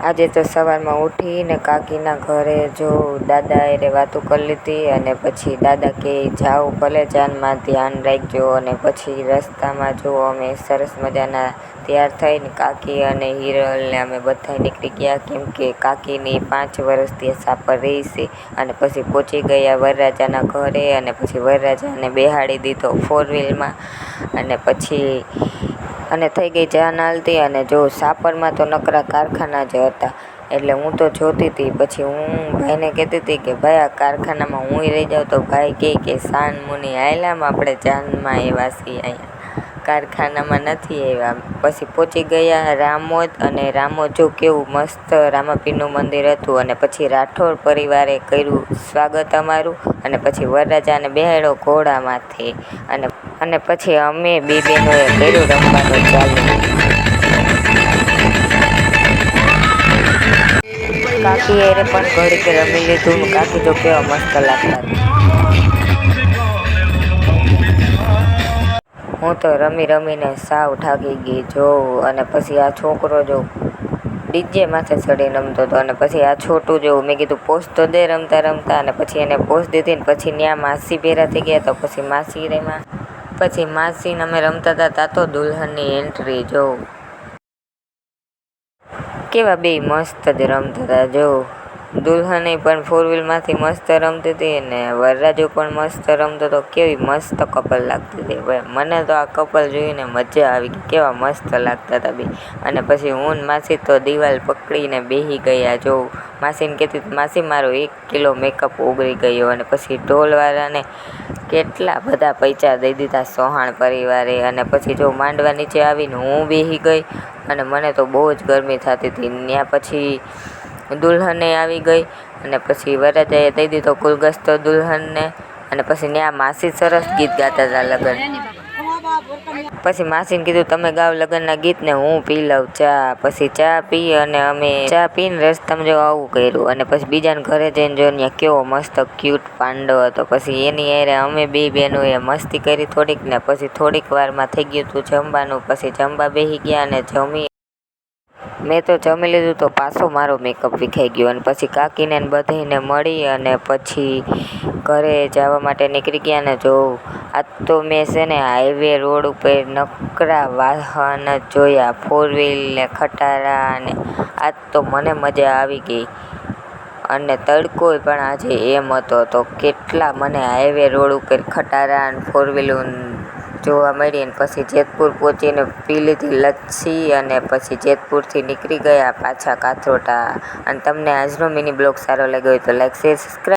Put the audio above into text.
આજે તો સવારમાં ઉઠીને કાકીના ઘરે જો દાદા એ વાતો કરી લીધી અને પછી દાદા કે જાઓ ભલે જાનમાં ધ્યાન રાખજો અને પછી રસ્તામાં જો અમે સરસ મજાના તૈયાર થઈને કાકી અને હિરલને અમે બધા નીકળી ગયા. કેમ કે કાકીની પાંચ વર્ષથી સાપર રહી છે અને પછી પહોંચી ગયા વરરાજાના ઘરે અને પછી વરરાજાને બેહાડી દીધો ફોર વ્હીલમાં અને પછી અને થઈ ગઈ જાન હાલતી અને જો સાપરમાં તો નકરા કારખાના જ હતા. એટલે હું તો જોતી હતી પછી હું ભાઈને કહેતી હતી કે, ભાઈ, આ કારખાનામાં હું રહી જાઉં તો ભાઈ કહે કે સાન મુનિ, આયલામાં આપણે જાનમાં એ છીએ અહીંયા. કારખાનામાં નથી આવ્યા. પછી પહોંચી ગયા રામોદ અને રામોદ જો કેવું મસ્ત રામાપીરનું મંદિર હતું અને પછી રાઠોડ પરિવારે કર્યું સ્વાગત અમારું અને પછી વરરાજાને બેહાડ્યો ઘોડામાંથી અને અને પછી અમે બે બહેનોએ કર્યું રમવાનું ચાલુ. કાકી એરે પણ ઘડીક રમી લીધું. કાકી તો કેવા મસ્ત લાગતા હું તો રમી રમીને સાવ થાકી ગઈ જોઉં અને પછી આ છોકરો જો ડીજે માથે ચડીને રમતો હતો અને પછી આ છોટું જેવું મેં કીધું પોસ્ટ તો દે રમતા રમતા અને પછી એને પોસ્ટ દીધી ને પછી ત્યાં માસી ભેરા થઈ ગયા તો પછી માસી રેમાં પછી માસીને અમે રમતા હતા તા તો દુલ્હનની એન્ટ્રી જોઉં કેવા બે મસ્ત જ રમતા હતા જો. દુલ્હને પણ ફોર વ્હીલમાંથી મસ્ત રમતી હતી ને વરરાજો પણ મસ્ત રમતો હતો કેવી મસ્ત કપલ લાગતી હતી. ભાઈ મને તો આ કપલ જોઈને મજા આવી ગઈ. કેવા મસ્ત લાગતા હતા બે. અને પછી હું માસી તો દિવાલ પકડીને બેસી ગયા. જો માસીને કહેતી માસી, મારો એક કિલો મેકઅપ ઉગરી ગયો. અને પછી ઢોલવાળાને કેટલા બધા પૈસા દઈ દીધા સોહાણ પરિવારે. અને પછી જો માંડવા નીચે આવીને હું બેસી ગઈ. અને મને તો બહુ જ ગરમી થતી હતી. ત્યાં પછી દુલ્હને આવી ગઈ અને પછી વરરાજાએ દઈ દીધો ગુલગસ્તો દુલ્હનને. અને પછી ત્યાં માસી સરસ ગીત ગાતા હતા લગ્ન. પછી માસીને કીધું, તમે ગાવ લગ્નના ગીતને, હું પી લઉં ચા. પછી ચા પી અને અમે ચા પીને રસ્તામાં જો આવું કર્યું. અને પછી બીજાને ઘરે જઈને જો ત્યાં કેવો મસ્ત ક્યુટ પાંડો હતો. પછી એની હારે અમે બે બહેનોએ મસ્તી કરી થોડીક ને પછી થોડીક વારમાં થઈ ગયું હતું જમવાનું. પછી જમવા બેસી ગયા અને જમી મેં તો જમી લીધું તો પાછો મારો મેકઅપ વિખાઈ ગયો અને પછી કાકીને ને બધાને મળી અને પછી ઘરે જવા માટે નીકળી ગયા ને જો આજ તો મેં છે ને હાઈવે રોડ ઉપર નકરા વાહન જ જોયા ફોર વ્હીલ ને ખટારા અને આજ તો મને મજા આવી ગઈ. અને તડકો પણ આજે એમ હતો તો કેટલા મને હાઈવે રોડ ઉપર ખટારા અને ફોર વ્હીલો જોવા મળી અને પછી જેતપુર પહોંચીને પી લીધી લચ્છી અને પછી જેતપુરથી નીકળી ગયા પાછા કાથરોટા. અને તમને આજનો મિની બ્લોગ સારો લાગ્યો હોય તો લાઈક શેર સબસ્ક્રાઈબ